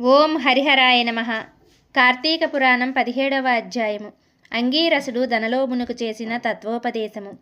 ఓం హరిహరాయ నమ. కార్తీక పురాణం పదిహేడవ అధ్యాయము. అంగీరసుడు ధనలోభునకు చేసిన తత్వోపదేశము.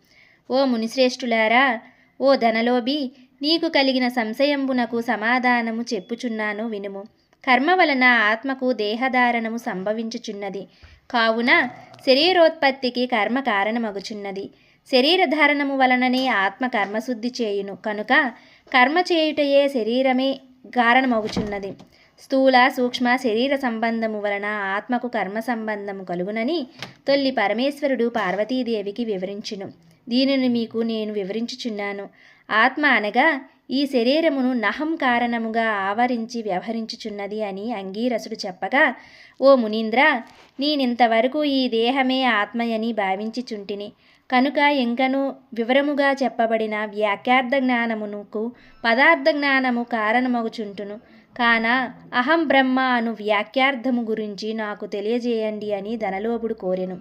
ఓ మునిశ్రేష్ఠులారా ఓ ధనలోభి నీకు కలిగిన సంశయంబునకు సమాధానము చెప్పుచున్నాను వినుము. కర్మ వలన ఆత్మకు దేహధారణము సంభవించుచున్నది. కావున శరీరోత్పత్తికి కర్మ కారణమగుచున్నది. శరీరధారణము వలననే ఆత్మ కర్మశుద్ధి చేయును. కనుక కర్మ చేయుటయే శరీరమే కారణమగుచున్నది. స్థూల సూక్ష్మ శరీర సంబంధము వలన ఆత్మకు కర్మ సంబంధము కలుగునని తొల్లి పరమేశ్వరుడు పార్వతీదేవికి వివరించును. దీనిని మీకు నేను వివరించుచున్నాను. ఆత్మ అనగా ఈ శరీరమును నహం కారణముగా ఆవరించి వ్యవహరించుచున్నది అని అంగీరసుడు చెప్పగా ఓ మునీంద్ర నేనింతవరకు ఈ దేహమే ఆత్మయని భావించిచుంటిని. కనుక ఇంకను వివరముగా చెప్పబడిన వ్యాఖ్యార్థ జ్ఞానమునకు పదార్థ జ్ఞానము కారణమగుచుంటును. కాన అహం బ్రహ్మ అను వ్యాఖ్యార్థము గురించి నాకు తెలియజేయండి అని ధనలోభుడు కోరెను.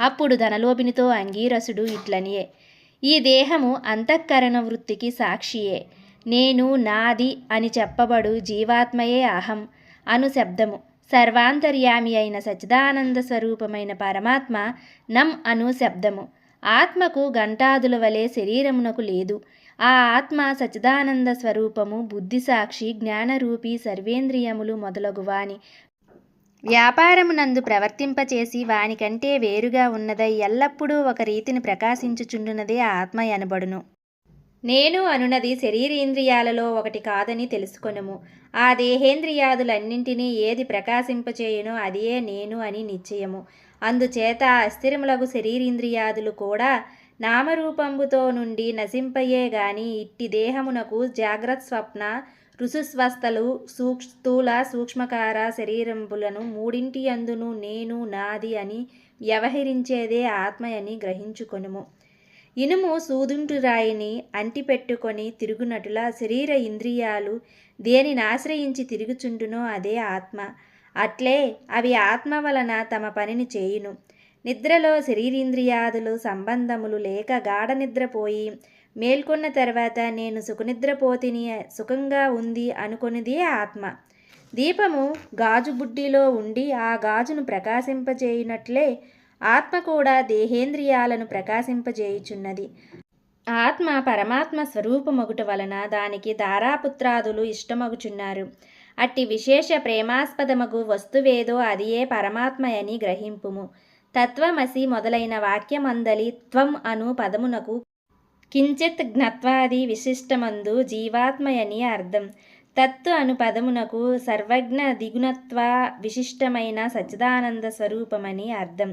అప్పుడు ధనలోభినితో అంగీరసుడు ఇట్లనియే ఈ దేహము అంతఃకరణ వృత్తికి సాక్షియే నేను నాది అని చెప్పబడు జీవాత్మయే అహం అను శబ్దము. సర్వాంతర్యామి అయిన సచిదానంద స్వరూపమైన పరమాత్మ నం అను శబ్దము. ఆత్మకు గంటాదుల వలె శరీరమునకు లేదు. ఆ ఆత్మ సచిదానంద స్వరూపము బుద్ధిసాక్షి జ్ఞానరూపి సర్వేంద్రియములు మొదలగువాని. వ్యాపారమునందు ప్రవర్తింపచేసి వానికంటే వేరుగా ఉన్నదై ఎల్లప్పుడూ ఒక రీతిని ప్రకాశించుచుండునదే ఆత్మ అనబడును నేను అనునది శరీరేంద్రియాలలో ఒకటి కాదని తెలుసుకొనుము. ఆ దేహేంద్రియాదులన్నింటినీ ఏది ప్రకాశింపచేయునో అదియే నేను అని నిశ్చయము. అందుచేత అస్థిరములగు శరీరేంద్రియాదులు కూడా నామరూపంబుతో నుండి నశింపయే గాని ఇట్టి దేహమునకు జాగ్రత్త స్వప్న ఋసుస్వస్థలు సూక్ష్ స్థూల సూక్ష్మకార శరీరంబులను మూడింటి అందును నేను నాది అని వ్యవహరించేదే ఆత్మయని గ్రహించుకొనుము. ఇనుము సూదుంటురాయిని అంటిపెట్టుకొని తిరుగునటుల శరీర ఇంద్రియాలు దేనిని ఆశ్రయించి తిరుగుచుండునో అదే ఆత్మ. అట్లే అవి ఆత్మ వలన తమ పనిని చేయును. నిద్రలో శరీరేంద్రియాదులు సంబంధములు లేక గాఢ నిద్రపోయి మేల్కొన్న తర్వాత నేను సుఖనిద్రపోతిని సుఖంగా ఉంది అనుకొనిదే ఆత్మ. దీపము గాజు బుడ్డిలో ఉండి ఆ గాజును ప్రకాశింపజేయునట్లే ఆత్మ కూడా దేహేంద్రియాలను ప్రకాశింపజేయుచున్నది. ఆత్మ పరమాత్మ స్వరూపమగుట వలన దానికి దారాపుత్రాదులు ఇష్టమగుచున్నారు. అట్టి విశేష ప్రేమాస్పదమగు వస్తువేదో అదియే పరమాత్మయని గ్రహింపుము. తత్వమసి మొదలైన వాక్యమందలి త్వం అను పదమునకు కించిత్ జ్ఞత్వాది విశిష్టమందు జీవాత్మయని అర్థం. తత్తు అను పదమునకు సర్వజ్ఞ దిగుణత్వ విశిష్టమైన సచ్చిదానంద స్వరూపమని అర్థం.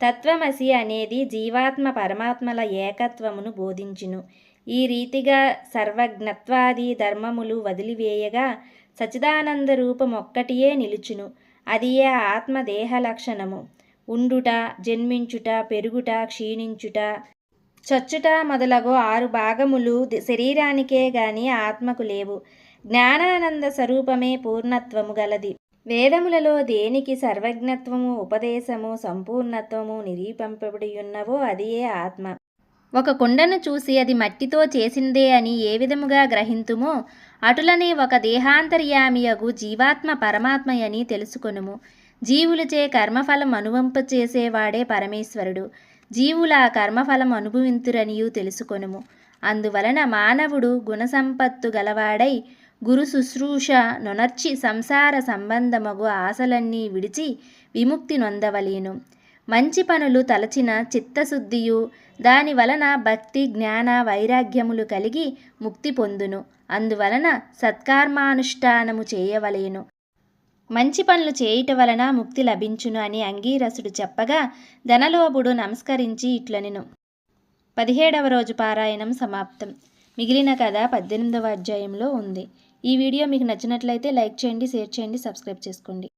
తత్వమసి అనేది జీవాత్మ పరమాత్మల ఏకత్వమును బోధించును. ఈ రీతిగా సర్వజ్ఞత్వాది ధర్మములు వదిలివేయగా సచిదానంద రూపమొక్కటియే నిలుచును. అది ఏ ఆత్మదేహ లక్షణము. ఉండుట జన్మించుట పెరుగుట క్షీణించుట. చచ్చుట మొదలగు ఆరు భాగములు శరీరానికే గాని ఆత్మకు లేవు. జ్ఞానానంద స్వరూపమే పూర్ణత్వము గలది. వేదములలో దేనికి సర్వజ్ఞత్వము ఉపదేశము సంపూర్ణత్వము నిరూపింపబడి ఉన్నవో అదియే ఆత్మ. ఒక కుండను చూసి అది మట్టితో చేసిందే అని ఏ విధముగా గ్రహింతుమో అటులనే ఒక దేహాంతర్యామియగు జీవాత్మ పరమాత్మయని తెలుసుకొనుము. జీవులచే కర్మఫలం అనువంపచేసేవాడే పరమేశ్వరుడు. జీవుల కర్మఫలం అనుభవింతురనియు తెలుసుకొనుము. అందువలన మానవుడు గుణసంపత్తు గలవాడై గురు శుశ్రూష నొనర్చి సంసార సంబంధమగు ఆశలన్నీ విడిచి విముక్తి నొందవలేను. మంచి పనులు తలచిన చిత్తశుద్ధియు దాని వలన భక్తి జ్ఞాన వైరాగ్యములు కలిగి ముక్తి పొందును. అందువలన సత్కర్మానుష్ఠానము చేయవలేను. మంచి పనులు చేయుట వలన ముక్తి లభించును అని అంగీరసుడు చెప్పగా ధనలోభుడు నమస్కరించి ఇట్లనెను. పదిహేడవ రోజు పారాయణం సమాప్తం. మిగిలిన కథ పద్దెనిమిదవ అధ్యాయంలో ఉంది. ఈ వీడియో మీకు నచ్చినట్లయితే లైక్ చేయండి షేర్ చేయండి సబ్స్క్రైబ్ చేసుకోండి.